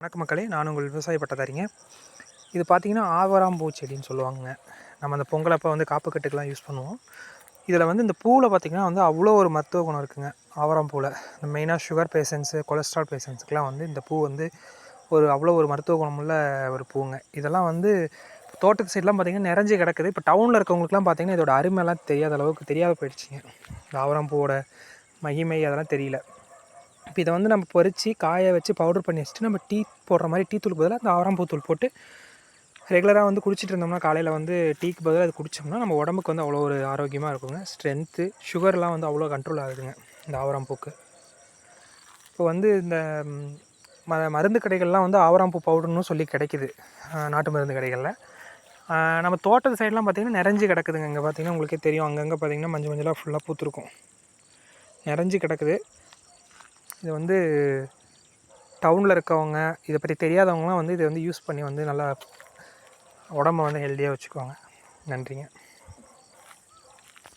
வணக்க மக்களே நான் உங்கள் விவசாய பட்டதாரிங்க. இது பார்த்திங்கன்னா ஆவராம்பூ செடின்னு சொல்லுவாங்க நம்ம அந்த பொங்கலப்போ வந்து காப்பு கட்டுக்கெலாம் யூஸ் பண்ணுவோம். இதில் வந்து இந்த பூவில் பார்த்திங்கன்னா வந்து அவ்வளோ ஒரு மருத்துவ குணம் இருக்குங்க. ஆவராம்பூவில் இந்த மெயினாக சுகர் பேஷண்ட்ஸு கொலஸ்ட்ரால் பேஷண்ட்ஸுக்கெலாம் வந்து இந்த பூ வந்து ஒரு அவ்வளோ ஒரு மருத்துவ குணமுள்ள ஒரு பூங்க. இதெல்லாம் வந்து தோட்டத்து சைட்லாம் பார்த்திங்கன்னா நிறைஞ்சு கிடக்குது. இப்போ டவுனில் இருக்கவங்களுக்குலாம் பார்த்திங்கன்னா இதோட அருமையெல்லாம் தெரியாத அளவுக்கு தெரியாத போயிடுச்சுங்க. இந்த ஆவராம்பூவோட மகிமை அதெல்லாம் தெரியல. இப்போ இதை வந்து நம்ம பொறிச்சு காய வச்சு பவுடர் பண்ணி வச்சுட்டு நம்ம டீ போடுற மாதிரி டீ தூள் பதிலாக அந்த ஆவராம்பூ போட்டு ரெகுலராக வந்து குடிச்சிட்டு இருந்தோம்னா காலையில் வந்து டீக்கு பதிலாக அது குடித்தோம்னா நம்ம உடம்புக்கு வந்து அவ்வளோ ஒரு ஆரோக்கியமாக இருக்குங்க. ஸ்ட்ரென்த்து சுகர்லாம் வந்து அவ்வளோ கண்ட்ரோல் ஆகுதுங்க இந்த ஆவராம்பூக்கு. இப்போ வந்து இந்த ம மருந்து கடைகள்லாம் வந்து ஆவராம்பூ பவுடர்னு சொல்லி கிடைக்குது நாட்டு மருந்து கடைகளில். நம்ம தோட்டத்து சைட்லாம் பார்த்திங்கன்னா நிறைஞ்சு கிடக்குதுங்க. இங்கே பார்த்தீங்கன்னா உங்களுக்கே தெரியும். அங்கங்கே பார்த்தீங்கன்னா மஞ்சள் மஞ்சளாக ஃபுல்லாக பூத்துருக்கும். நிறைஞ்சு கிடக்குது. இது வந்து டவுனில் இருக்கவங்க இதை பற்றி தெரியாதவங்களாம் வந்து இதை வந்து யூஸ் பண்ணி வந்து நல்லா உடம்ப வந்து ஹெல்த்தியாக வச்சுக்குவாங்க. நன்றிங்க.